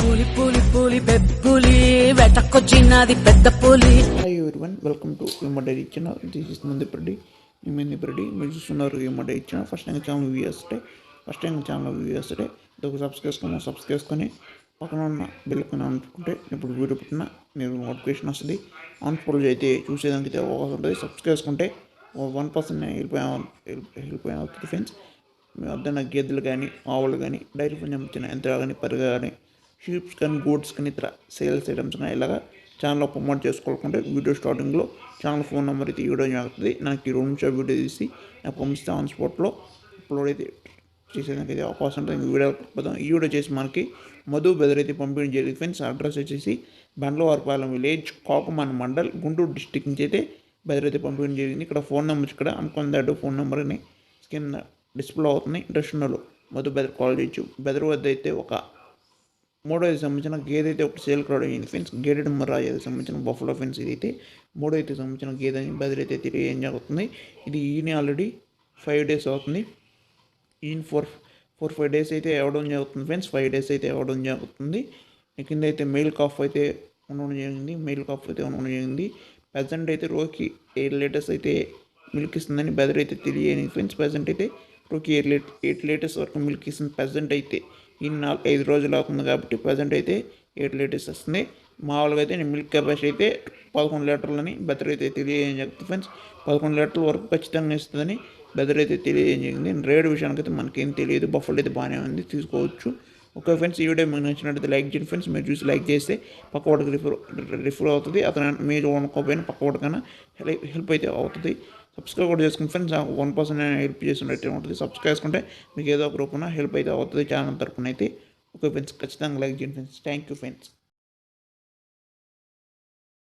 పులి పులి పులి బెబ్బులి వెటకొచ్చినది పెద్ద పులి. హాయ్ ఎవరివన్ వెల్కమ్ టు ఈ డైరీ ఛానల్ దిస్ ఇస్ మందిపరెడ్డి మీ మీరు చూస్తున్నారు ఈ dairy channel first time channel view చేస్తే ఫస్ట్ టైం ఛానల్ వ్యూ చేస్తే ఒక సబ్స్క్రైబ్ చేసుకుని సబ్స్క్రైబ్ చేసుకొని పక్కన ఉన్న బెల్ కొని అనుకుంటే ఇప్పుడు వీడియో పెట్టిన మీరు నోటిఫికేషన్ వస్తుంది. ఆన్ ఫోల్డ్ అయితే చూసేదానికి అయితే అవకాశం ఉంటుంది. సబ్స్క్రైబ్ చేసుకుంటే వన్ పర్సెంట్ వెళ్ళిపోయా వెళ్ళిపోయా అవుతుంది ఫ్రెండ్స్ మీ వద్ద గేదెలు కానీ ఆవులు కానీ డైరీ ఫామ్ సంబంధించిన యంత్రాలు కానీ పరిగా కానీ షీప్స్ కానీ గూడ్స్ కానీ ఇతర సేల్స్ ఐటమ్స్ కానీ ఇలాగా ఛానల్లో ప్రమోట్ చేసుకోవాలనుకుంటే వీడియో స్టార్టింగ్లో ఛానల్ ఫోన్ నెంబర్ అయితే ఇవ్వడం జరుగుతుంది. నాకు ఈ రెండు నిమిషాలు వీడియో తీసి నాకు పంపిస్తే ఆన్ స్పాట్లో అప్లోడ్ అయితే చేసేదానికి అయితే అవకాశం ఉంటుంది. వీడియో పోదాం ఈ వీడియో చేసి మనకి మధు బెదర్ అయితే పంపించడం జరిగింది ఫ్రెండ్స్ అడ్రస్ వచ్చేసి బండ్లవారిపాలెం విలేజ్ కోకమాన్ మండల్ గుంటూరు డిస్టిక్ నుంచి అయితే బెదర్ అయితే పంపించడం జరిగింది. ఇక్కడ ఫోన్ నెంబర్స్ ఇక్కడ అనుకున్న ఫోన్ నెంబర్ అని కింద డిస్ప్లే అవుతుంది ఇంట్రెస్ట్ మధు బెదర్ కాల్ చేయొచ్చు. బెదర్ వద్ద అయితే ఒక మూడోది సంబంధించిన గేదె అయితే ఒకటి సేల్ క్రౌడ్ అయ్యింది ఫ్రెండ్స్. గేడెడ్ అది సంబంధించిన బఫలో ఫెన్స్ ఇది అయితే మూడో అయితే సంబంధించిన గేదె అని అయితే తిరిగి ఏం జరుగుతుంది. ఇది ఈయన ఆల్రెడీ ఫైవ్ డేస్ అవుతుంది. ఈయన ఫోర్ ఫోర్ ఫైవ్ డేస్ అయితే ఇవ్వడం జరుగుతుంది ఫ్రెండ్స్. ఫైవ్ డేస్ అయితే ఇవ్వడం జరుగుతుంది. కింద అయితే మెయిల్ కాఫ్ అయితే ఉండడం జరిగింది. మెయిల్ కాఫ్ అయితే ఉండడం జరిగింది. ప్రజెంట్ అయితే రోజుకి ఎయిట్ లీటర్స్ అయితే మిల్క్ ఇస్తుందని బెదర్ అయితే తెలియని ఫ్రెండ్స్. ప్రజెంట్ అయితే ఇప్పటికి ఎయిట్ లీట్ ఎయిట్ లీటర్స్ వరకు మిల్క్ ఇస్తుంది ప్రజెంట్ అయితే ఈ నాలుగు ఐదు రోజులు అవుతుంది కాబట్టి ప్రజెంట్ అయితే ఎయిట్ లీటర్స్ వస్తుంది. మామూలుగా అయితే నేను మిల్క్ కెపాసిటీ అయితే పదకొండు లీటర్లని బెదర్ అయితే తెలియజేయని చెప్తుంది ఫ్రెండ్స్ పదకొండు లీటర్ల వరకు ఖచ్చితంగా ఇస్తుందని బెదర్ అయితే తెలియజేయడం జరిగింది. రేడ్ విషయానికి అయితే మనకేం తెలియదు. బఫల్ అయితే బాగానే ఉంది. తీసుకోవచ్చు. ఓకే ఫ్రెండ్స్ ఈ వీడియో మీకు నచ్చినట్లయితే లైక్ చేయండి ఫ్రెండ్స్. మీరు చూసి లైక్ చేస్తే పక్క వాడికి రిఫర్ రిఫర్ అవుతుంది. అతను మీరు అనుకోకపోయినా పక్క వాడికైనా హెల్ప్ హెల్ప్ అయితే అవుతుంది. సబ్స్క్రైబ్ కూడా చేసుకుని ఫ్రెండ్స్ వన్ పర్సన్ హెల్ప్ చేసినట్టు ఉంటుంది. సబ్స్క్రైబ్ చేసుకుంటే మీకు ఏదో ఒక రూపంలో హెల్ప్ అయితే అవుతుంది. ఛానల్ తరపున అయితే. ఓకే ఫ్రెండ్స్ ఖచ్చితంగా లైక్ చేయండి ఫ్రెండ్స్. Thank you friends